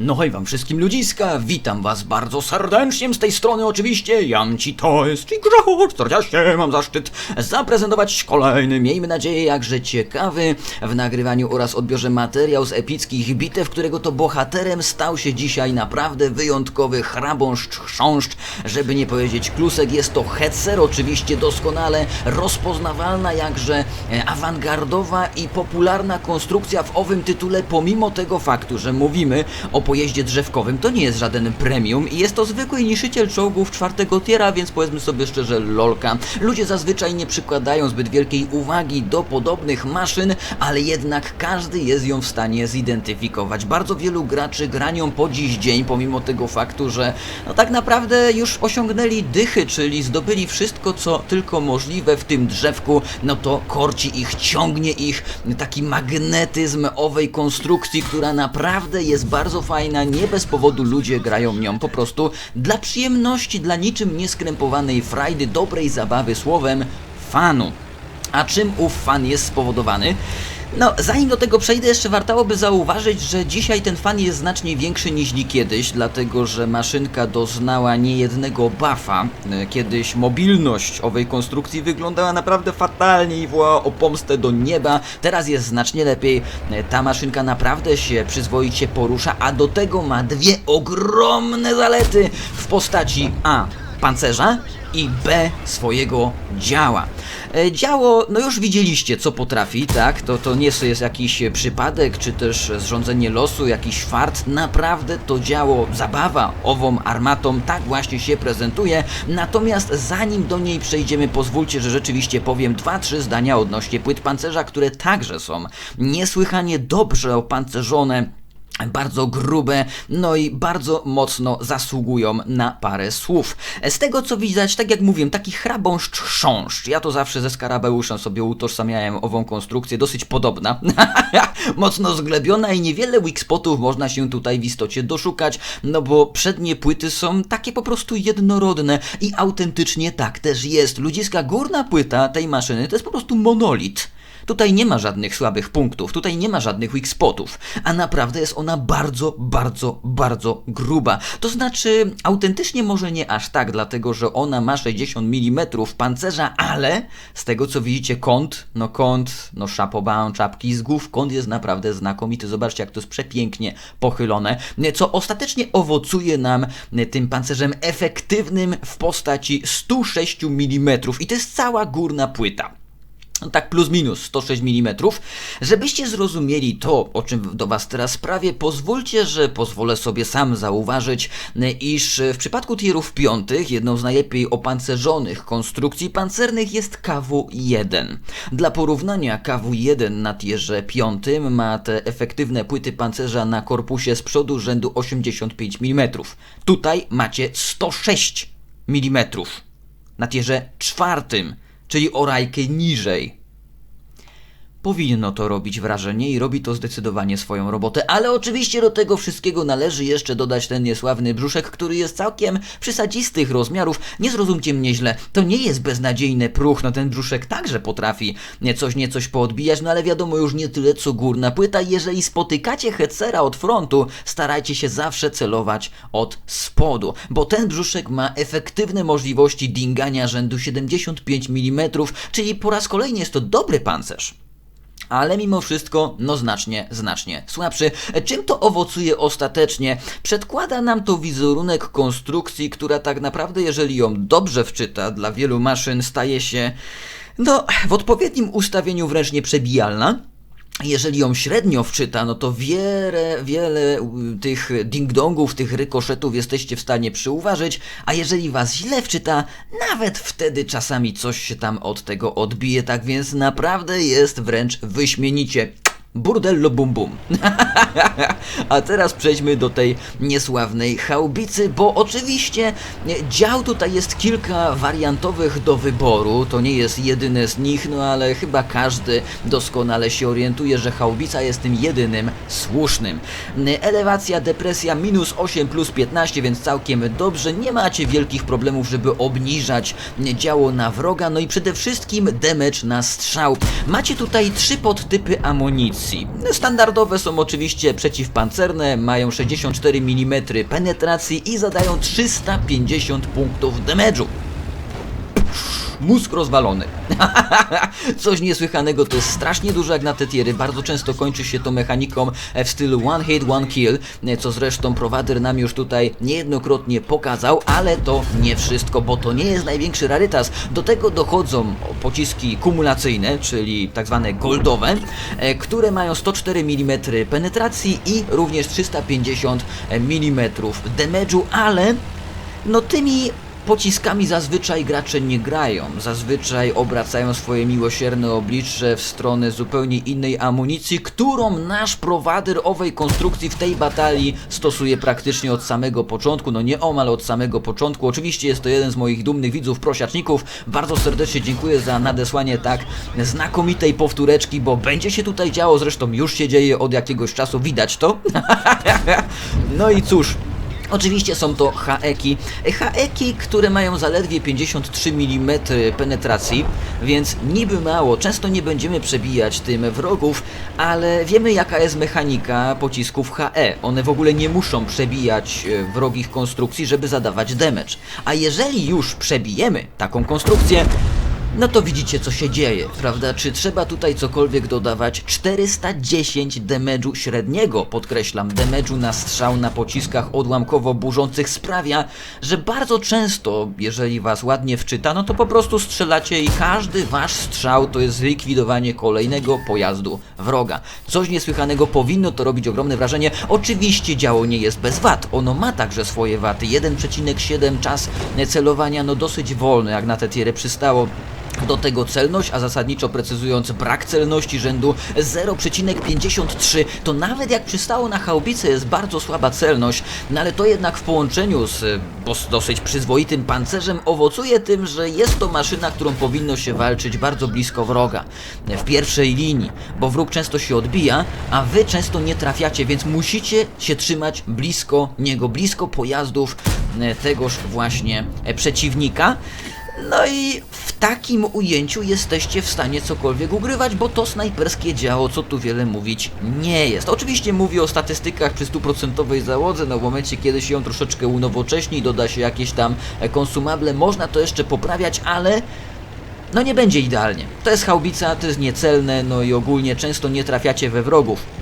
No hej wam wszystkim ludziska, witam was bardzo serdecznie. Z tej strony oczywiście, Jamci to jest i Grzegorz 40, mam zaszczyt zaprezentować kolejny, miejmy nadzieję jakże ciekawy w nagrywaniu oraz odbiorze materiał z epickich bitew, którego to bohaterem stał się dzisiaj naprawdę wyjątkowy hrabąszcz, chrząszcz, żeby nie powiedzieć klusek, jest to Hetzer, oczywiście doskonale rozpoznawalna, jakże e, awangardowa i popularna konstrukcja w owym tytule, pomimo tego faktu, że mówimy o pojeździe drzewkowym, to nie jest żaden premium i jest to zwykły niszyciel czołgów czwartego tiera, więc powiedzmy sobie szczerze, lolka. Ludzie zazwyczaj nie przykładają zbyt wielkiej uwagi do podobnych maszyn, ale jednak każdy jest ją w stanie zidentyfikować. Bardzo wielu graczy granią po dziś dzień, pomimo tego faktu, że no tak naprawdę już osiągnęli dychy, czyli zdobyli wszystko, co tylko możliwe w tym drzewku, no to korci ich, ciągnie ich taki magnetyzm owej konstrukcji, która naprawdę jest bardzo fajna, nie bez powodu ludzie grają nią po prostu dla przyjemności, dla niczym nieskrępowanej frajdy, dobrej zabawy słowem fanu. A czym ów fan jest spowodowany? No, zanim do tego przejdę, jeszcze wartałoby zauważyć, że dzisiaj ten fan jest znacznie większy niż kiedyś, dlatego że maszynka doznała niejednego buffa. Kiedyś mobilność owej konstrukcji wyglądała naprawdę fatalnie i wołała o pomstę do nieba. Teraz jest znacznie lepiej. Ta maszynka naprawdę się przyzwoicie porusza, a do tego ma dwie ogromne zalety w postaci A. Pancerza i B swojego działa. E, Działo, no już widzieliście co potrafi, tak? To, to nie jest jakiś przypadek, czy też zrządzenie losu, jakiś fart. Naprawdę to działo, zabawa ową armatą tak właśnie się prezentuje. Natomiast zanim do niej przejdziemy, pozwólcie, że rzeczywiście powiem dwa, trzy zdania odnośnie płyt pancerza, które także są niesłychanie dobrze opancerzone bardzo grube, no i bardzo mocno zasługują na parę słów. Z tego co widać, tak jak mówiłem, taki hrabąszcz chrząszcz. Ja to zawsze ze skarabeuszem sobie utożsamiałem ową konstrukcję, dosyć podobna. mocno zglebiona i niewiele weak spotów można się tutaj w istocie doszukać, no bo przednie płyty są takie po prostu jednorodne i autentycznie tak też jest. Ludziska górna płyta tej maszyny to jest po prostu monolit. Tutaj nie ma żadnych słabych punktów, tutaj nie ma żadnych weak spotów, a naprawdę jest ona bardzo, bardzo, bardzo gruba. To znaczy, autentycznie może nie aż tak, dlatego że ona ma 60 mm pancerza, ale z tego co widzicie kąt, no kąt, no szapoban, czapki z głów, kąt jest naprawdę znakomity. Zobaczcie jak to jest przepięknie pochylone, co ostatecznie owocuje nam tym pancerzem efektywnym w postaci 106 mm i to jest cała górna płyta tak plus minus 106 mm. Żebyście zrozumieli to, o czym do Was teraz prawie, pozwólcie, że pozwolę sobie sam zauważyć, iż w przypadku tierów piątych jedną z najlepiej opancerzonych konstrukcji pancernych jest KW-1. Dla porównania KW-1 na tierze piątym ma te efektywne płyty pancerza na korpusie z przodu rzędu 85 mm. Tutaj macie 106 mm na tierze czwartym czyli o rajkę niżej. Powinno to robić wrażenie i robi to zdecydowanie swoją robotę, ale oczywiście do tego wszystkiego należy jeszcze dodać ten niesławny brzuszek, który jest całkiem przysadzistych rozmiarów. Nie zrozumcie mnie źle, to nie jest beznadziejny pruch, no ten brzuszek także potrafi niecoś, niecoś poodbijać, no ale wiadomo już nie tyle co górna płyta. Jeżeli spotykacie hetzera od frontu, starajcie się zawsze celować od spodu, bo ten brzuszek ma efektywne możliwości dingania rzędu 75 mm, czyli po raz kolejny jest to dobry pancerz ale mimo wszystko, no znacznie, znacznie słabszy. Czym to owocuje ostatecznie? Przedkłada nam to wizerunek konstrukcji, która tak naprawdę, jeżeli ją dobrze wczyta, dla wielu maszyn staje się, no, w odpowiednim ustawieniu wręcz nieprzebijalna jeżeli ją średnio wczyta, no to wiele, wiele tych ding-dongów, tych rykoszetów jesteście w stanie przyuważyć, a jeżeli was źle wczyta, nawet wtedy czasami coś się tam od tego odbije, tak więc naprawdę jest wręcz wyśmienicie. Burdello bum bum. A teraz przejdźmy do tej niesławnej chałbicy, bo oczywiście dział tutaj jest kilka wariantowych do wyboru. To nie jest jedyne z nich, no ale chyba każdy doskonale się orientuje, że chałbica jest tym jedynym słusznym. Elewacja, depresja minus 8 plus 15, więc całkiem dobrze. Nie macie wielkich problemów, żeby obniżać działo na wroga, no i przede wszystkim damage na strzał. Macie tutaj trzy podtypy amunicji. Standardowe są oczywiście przeciwpancerzowe pancerne, mają 64 mm penetracji i zadają 350 punktów damage'u. Mózg rozwalony. Coś niesłychanego, to jest strasznie dużo jak na te tiery. Bardzo często kończy się to mechaniką e, w stylu one hit, one kill, e, co zresztą prowader nam już tutaj niejednokrotnie pokazał, ale to nie wszystko, bo to nie jest największy rarytas. Do tego dochodzą pociski kumulacyjne, czyli tak zwane goldowe, e, które mają 104 mm penetracji i również 350 mm damage'u, ale no tymi pociskami zazwyczaj gracze nie grają. Zazwyczaj obracają swoje miłosierne oblicze w stronę zupełnie innej amunicji, którą nasz prowader owej konstrukcji w tej batalii stosuje praktycznie od samego początku, no nieomal od samego początku. Oczywiście jest to jeden z moich dumnych widzów, prosiaczników. Bardzo serdecznie dziękuję za nadesłanie tak znakomitej powtóreczki, bo będzie się tutaj działo, zresztą już się dzieje od jakiegoś czasu, widać to. no i cóż, Oczywiście są to haeki. Haeki, które mają zaledwie 53 mm penetracji, więc niby mało. Często nie będziemy przebijać tym wrogów, ale wiemy jaka jest mechanika pocisków HE. One w ogóle nie muszą przebijać e, wrogich konstrukcji, żeby zadawać damage. A jeżeli już przebijemy taką konstrukcję, no to widzicie co się dzieje, prawda? Czy trzeba tutaj cokolwiek dodawać? 410 damage'u średniego, podkreślam, damage'u na strzał na pociskach odłamkowo-burzących sprawia, że bardzo często, jeżeli was ładnie wczyta, no to po prostu strzelacie i każdy wasz strzał to jest zlikwidowanie kolejnego pojazdu wroga. Coś niesłychanego powinno to robić ogromne wrażenie. Oczywiście działo nie jest bez wad, ono ma także swoje wady. 1,7 czas celowania, no dosyć wolny, jak na te tiery przystało. Do tego celność, a zasadniczo precyzując brak celności rzędu 0,53 to nawet jak przystało na chałbicę jest bardzo słaba celność, no ale to jednak w połączeniu z bos- dosyć przyzwoitym pancerzem owocuje tym, że jest to maszyna, którą powinno się walczyć bardzo blisko wroga, w pierwszej linii, bo wróg często się odbija, a wy często nie trafiacie, więc musicie się trzymać blisko niego, blisko pojazdów e, tegoż właśnie e, przeciwnika. No i w takim ujęciu jesteście w stanie cokolwiek ugrywać, bo to snajperskie działo, co tu wiele mówić, nie jest. Oczywiście mówię o statystykach przy stuprocentowej załodze, no w momencie kiedy się ją troszeczkę unowocześni, doda się jakieś tam konsumable, można to jeszcze poprawiać, ale no nie będzie idealnie. To jest haubica, to jest niecelne, no i ogólnie często nie trafiacie we wrogów.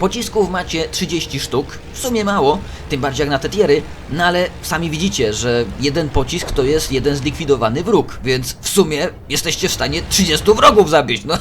Pocisków macie 30 sztuk, w sumie mało, tym bardziej jak na te tiery, no ale sami widzicie, że jeden pocisk to jest jeden zlikwidowany wróg, więc w sumie jesteście w stanie 30 wrogów zabić, no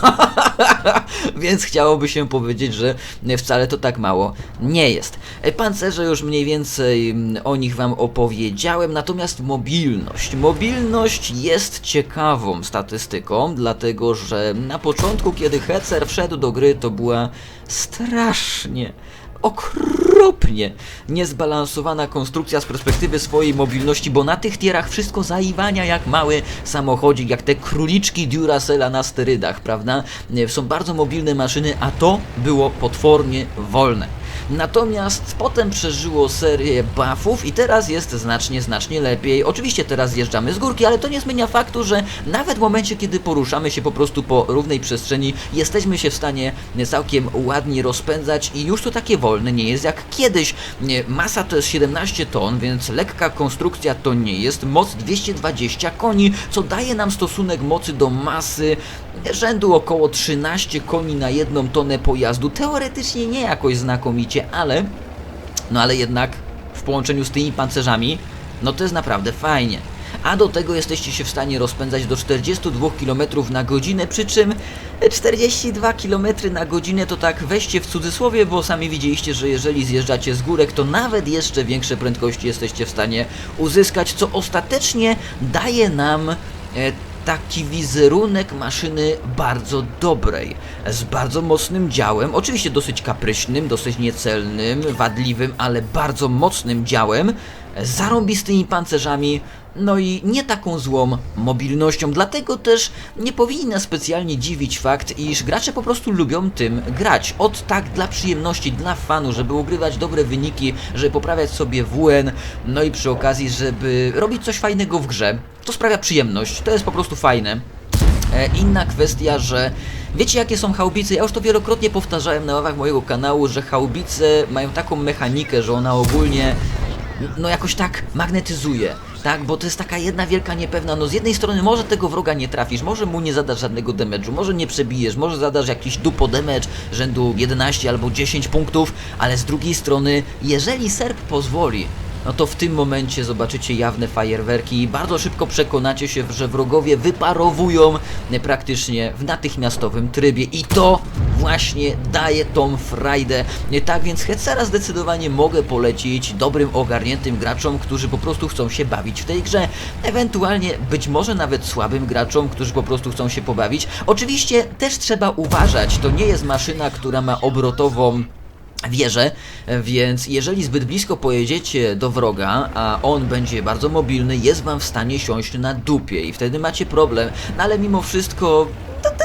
więc chciałoby się powiedzieć, że wcale to tak mało nie jest. E, Pancerze już mniej więcej mm, o nich wam opowiedziałem, natomiast mobilność. Mobilność jest ciekawą statystyką, dlatego że na początku, kiedy Hecer wszedł do gry, to była strasznie okropnie niezbalansowana konstrukcja z perspektywy swojej mobilności, bo na tych tierach wszystko zaiwania jak mały samochodzik, jak te króliczki Duracella na sterydach, prawda? Są bardzo mobilne maszyny, a to było potwornie wolne. Natomiast potem przeżyło serię buffów i teraz jest znacznie, znacznie lepiej. Oczywiście teraz zjeżdżamy z górki, ale to nie zmienia faktu, że nawet w momencie, kiedy poruszamy się po prostu po równej przestrzeni, jesteśmy się w stanie całkiem ładnie rozpędzać i już to takie wolne nie jest jak kiedyś. Masa to jest 17 ton, więc lekka konstrukcja to nie jest. Moc 220 koni, co daje nam stosunek mocy do masy rzędu około 13 koni na jedną tonę pojazdu. Teoretycznie nie jakoś znakomicie, ale no ale jednak w połączeniu z tymi pancerzami, no to jest naprawdę fajnie. A do tego jesteście się w stanie rozpędzać do 42 km na godzinę, przy czym 42 km na godzinę to tak weźcie w cudzysłowie, bo sami widzieliście, że jeżeli zjeżdżacie z górek, to nawet jeszcze większe prędkości jesteście w stanie uzyskać, co ostatecznie daje nam e, taki wizerunek maszyny bardzo dobrej, z bardzo mocnym działem, oczywiście dosyć kapryśnym, dosyć niecelnym, wadliwym, ale bardzo mocnym działem, z zarąbistymi pancerzami, no i nie taką złą mobilnością. Dlatego też nie powinien nas specjalnie dziwić fakt, iż gracze po prostu lubią tym grać. Od tak dla przyjemności, dla fanu, żeby ugrywać dobre wyniki, żeby poprawiać sobie WN, no i przy okazji, żeby robić coś fajnego w grze. To sprawia przyjemność, to jest po prostu fajne. E, inna kwestia, że wiecie jakie są haubice? Ja już to wielokrotnie powtarzałem na ławach mojego kanału, że haubice mają taką mechanikę, że ona ogólnie no jakoś tak magnetyzuje, tak, bo to jest taka jedna wielka niepewna, no z jednej strony może tego wroga nie trafisz, może mu nie zadasz żadnego damage'u, może nie przebijesz, może zadasz jakiś dupo damage rzędu 11 albo 10 punktów, ale z drugiej strony, jeżeli serp pozwoli, no to w tym momencie zobaczycie jawne fajerwerki i bardzo szybko przekonacie się, że wrogowie wyparowują praktycznie w natychmiastowym trybie. I to właśnie daje tą frajdę. Tak więc Hetzera zdecydowanie mogę polecić dobrym, ogarniętym graczom, którzy po prostu chcą się bawić w tej grze, ewentualnie być może nawet słabym graczom, którzy po prostu chcą się pobawić. Oczywiście też trzeba uważać, to nie jest maszyna, która ma obrotową wieżę, więc jeżeli zbyt blisko pojedziecie do wroga, a on będzie bardzo mobilny, jest wam w stanie siąść na dupie i wtedy macie problem, no ale mimo wszystko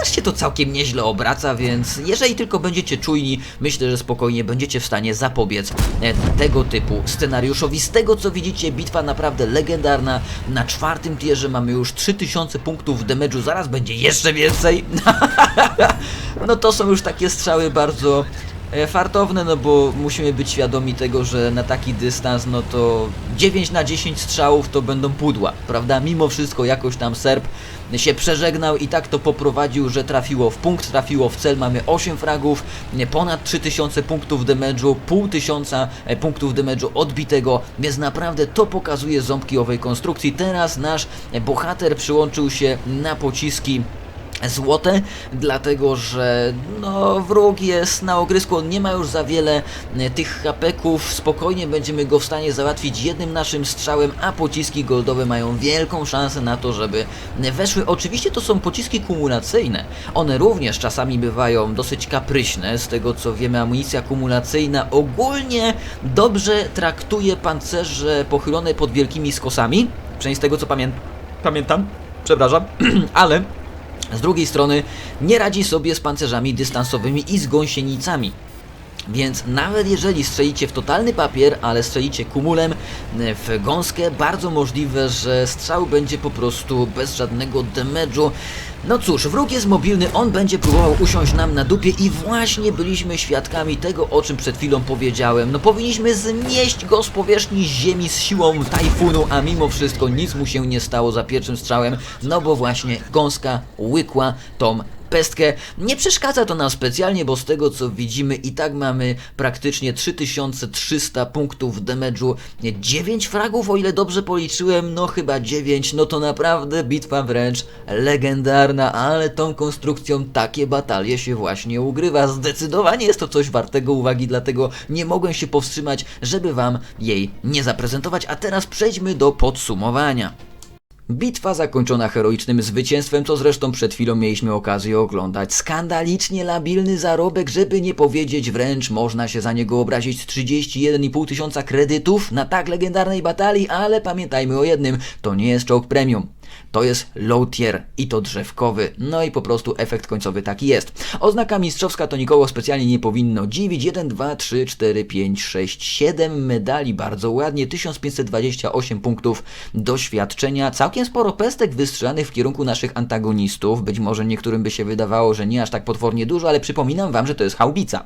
też się to całkiem nieźle obraca, więc jeżeli tylko będziecie czujni, myślę, że spokojnie będziecie w stanie zapobiec e, tego typu scenariuszowi. Z tego co widzicie, bitwa naprawdę legendarna. Na czwartym tierze mamy już 3000 punktów damage'u, zaraz będzie jeszcze więcej. no to są już takie strzały bardzo fartowne, no bo musimy być świadomi tego, że na taki dystans, no to 9 na 10 strzałów to będą pudła, prawda? Mimo wszystko jakoś tam Serb się przeżegnał i tak to poprowadził, że trafiło w punkt, trafiło w cel, mamy 8 fragów, ponad 3000 punktów damage'u, pół tysiąca e, punktów damage'u odbitego, więc naprawdę to pokazuje ząbki owej konstrukcji. Teraz nasz bohater przyłączył się na pociski złote, dlatego że no wróg jest na ogrysku, on nie ma już za wiele e, tych hapeków, spokojnie będziemy go w stanie załatwić jednym naszym strzałem, a pociski goldowe mają wielką szansę na to, żeby weszły. Oczywiście to są pociski kumulacyjne, one również czasami bywają dosyć kapryśne, z tego co wiemy amunicja kumulacyjna ogólnie dobrze traktuje pancerze pochylone pod wielkimi skosami, przynajmniej z tego co pamię pamiętam, przepraszam, ale z drugiej strony nie radzi sobie z pancerzami dystansowymi i z gąsienicami. Więc nawet jeżeli strzelicie w totalny papier, ale strzelicie kumulem e, w gąskę, bardzo możliwe, że strzał będzie po prostu bez żadnego damage'u. No cóż, wróg jest mobilny, on będzie próbował usiąść nam na dupie i właśnie byliśmy świadkami tego, o czym przed chwilą powiedziałem. No powinniśmy zmieść go z powierzchni ziemi z siłą tajfunu, a mimo wszystko nic mu się nie stało za pierwszym strzałem, no bo właśnie gąska łykła tą pestkę. Nie przeszkadza to nam specjalnie, bo z tego co widzimy i tak mamy praktycznie 3300 punktów damage'u, 9 fragów, o ile dobrze policzyłem, no chyba 9, no to naprawdę bitwa wręcz legendarna, ale tą konstrukcją takie batalie się właśnie ugrywa. Zdecydowanie jest to coś wartego uwagi, dlatego nie mogłem się powstrzymać, żeby wam jej nie zaprezentować, a teraz przejdźmy do podsumowania. Bitwa zakończona heroicznym zwycięstwem, co zresztą przed chwilą mieliśmy okazję oglądać. Skandalicznie labilny zarobek, żeby nie powiedzieć wręcz, można się za niego obrazić 31,5 tysiąca kredytów na tak legendarnej batalii, ale pamiętajmy o jednym, to nie jest czołg premium. To jest low tier i to drzewkowy. No i po prostu efekt końcowy taki jest. Oznaka mistrzowska to nikogo specjalnie nie powinno dziwić. 1, 2, 3, 4, 5, 6, 7 medali. Bardzo ładnie. 1528 punktów doświadczenia. Całkiem sporo pestek wystrzelanych w kierunku naszych antagonistów. Być może niektórym by się wydawało, że nie aż tak potwornie dużo, ale przypominam Wam, że to jest haubica.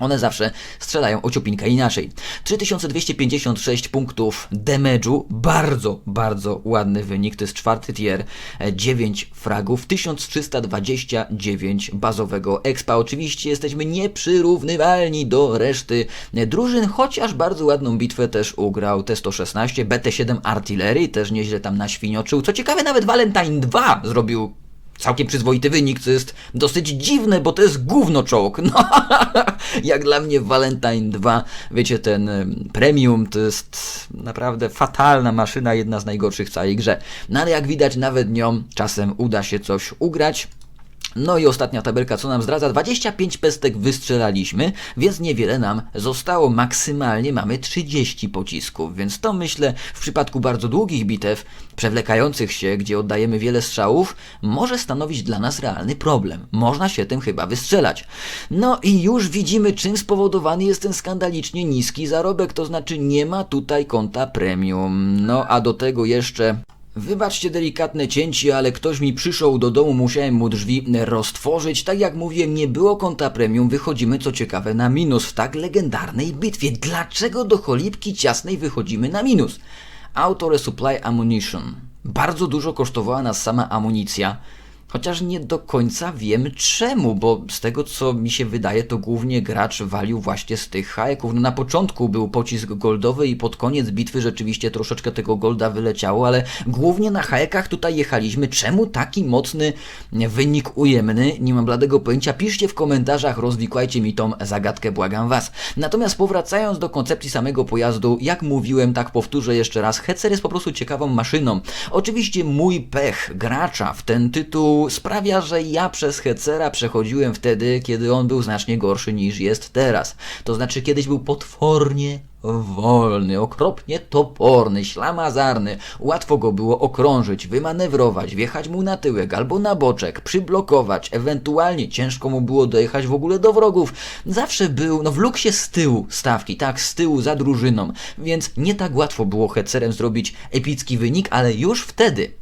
One zawsze strzelają o ciupinkę inaczej. 3256 punktów damage'u, bardzo, bardzo ładny wynik, to jest czwarty tier, 9 fragów, 1329 bazowego expa. Oczywiście jesteśmy nieprzyrównywalni do reszty drużyn, chociaż bardzo ładną bitwę też ugrał T-116, BT-7 Artillery, też nieźle tam naświnioczył. Co ciekawe, nawet Valentine 2 zrobił całkiem przyzwoity wynik, co jest dosyć dziwne, bo to jest gówno czołg. No, jak dla mnie Valentine 2, wiecie, ten premium to jest naprawdę fatalna maszyna, jedna z najgorszych w całej grze. No ale jak widać, nawet nią czasem uda się coś ugrać. No i ostatnia tabelka, co nam zdradza, 25 pestek wystrzelaliśmy, więc niewiele nam zostało. Maksymalnie mamy 30 pocisków, więc to myślę w przypadku bardzo długich bitew, przewlekających się, gdzie oddajemy wiele strzałów, może stanowić dla nas realny problem. Można się tym chyba wystrzelać. No i już widzimy, czym spowodowany jest ten skandalicznie niski zarobek, to znaczy nie ma tutaj konta premium. No a do tego jeszcze Wybaczcie delikatne cięcie, ale ktoś mi przyszł do domu, musiałem mu drzwi roztworzyć. Tak jak mówiłem, nie było konta premium, wychodzimy co ciekawe na minus w tak legendarnej bitwie. Dlaczego do cholipki ciasnej wychodzimy na minus? Auto Resupply Ammunition. Bardzo dużo kosztowała nas sama amunicja. Chociaż nie do końca wiem czemu, bo z tego co mi się wydaje, to głównie gracz walił właśnie z tych hajeków. No na początku był pocisk goldowy i pod koniec bitwy rzeczywiście troszeczkę tego golda wyleciało, ale głównie na hajekach tutaj jechaliśmy. Czemu taki mocny wynik ujemny? Nie mam bladego pojęcia. Piszcie w komentarzach, rozwikłajcie mi tą zagadkę, błagam was. Natomiast powracając do koncepcji samego pojazdu, jak mówiłem, tak powtórzę jeszcze raz, Hecer jest po prostu ciekawą maszyną. Oczywiście mój pech gracza w ten tytuł sprawia, że ja przez Hecera przechodziłem wtedy, kiedy on był znacznie gorszy niż jest teraz. To znaczy kiedyś był potwornie wolny, okropnie toporny, ślamazarny. Łatwo go było okrążyć, wymanewrować, wjechać mu na tyłek albo na boczek, przyblokować, ewentualnie ciężko mu było dojechać w ogóle do wrogów. Zawsze był, no w luksie z tyłu stawki, tak, z tyłu za drużyną, więc nie tak łatwo było Hecerem zrobić epicki wynik, ale już wtedy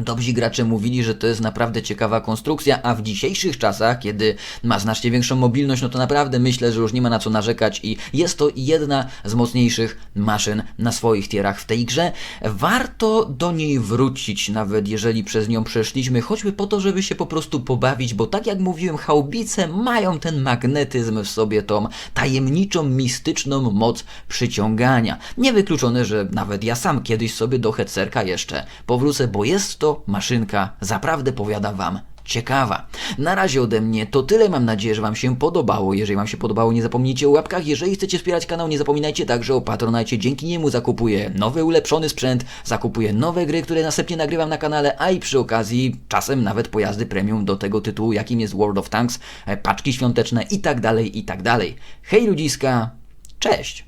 Dobrzy gracze mówili, że to jest naprawdę ciekawa konstrukcja, a w dzisiejszych czasach, kiedy ma znacznie większą mobilność, no to naprawdę myślę, że już nie ma na co narzekać i jest to jedna z mocniejszych maszyn na swoich tierach w tej grze. Warto do niej wrócić, nawet jeżeli przez nią przeszliśmy, choćby po to, żeby się po prostu pobawić, bo tak jak mówiłem, haubice mają ten magnetyzm w sobie, tą tajemniczą, mistyczną moc przyciągania. Niewykluczone, że nawet ja sam kiedyś sobie do headserka jeszcze powrócę, bo to maszynka, zaprawdę powiada Wam, ciekawa. Na razie ode mnie to tyle, mam nadzieję, że Wam się podobało. Jeżeli Wam się podobało, nie zapomnijcie o łapkach. Jeżeli chcecie wspierać kanał, nie zapominajcie także o Patronajcie. Dzięki niemu zakupuję nowy, ulepszony sprzęt, zakupuję nowe gry, które następnie nagrywam na kanale, a i przy okazji czasem nawet pojazdy premium do tego tytułu, jakim jest World of Tanks, paczki świąteczne i tak dalej, i tak dalej. Hej ludziska, cześć!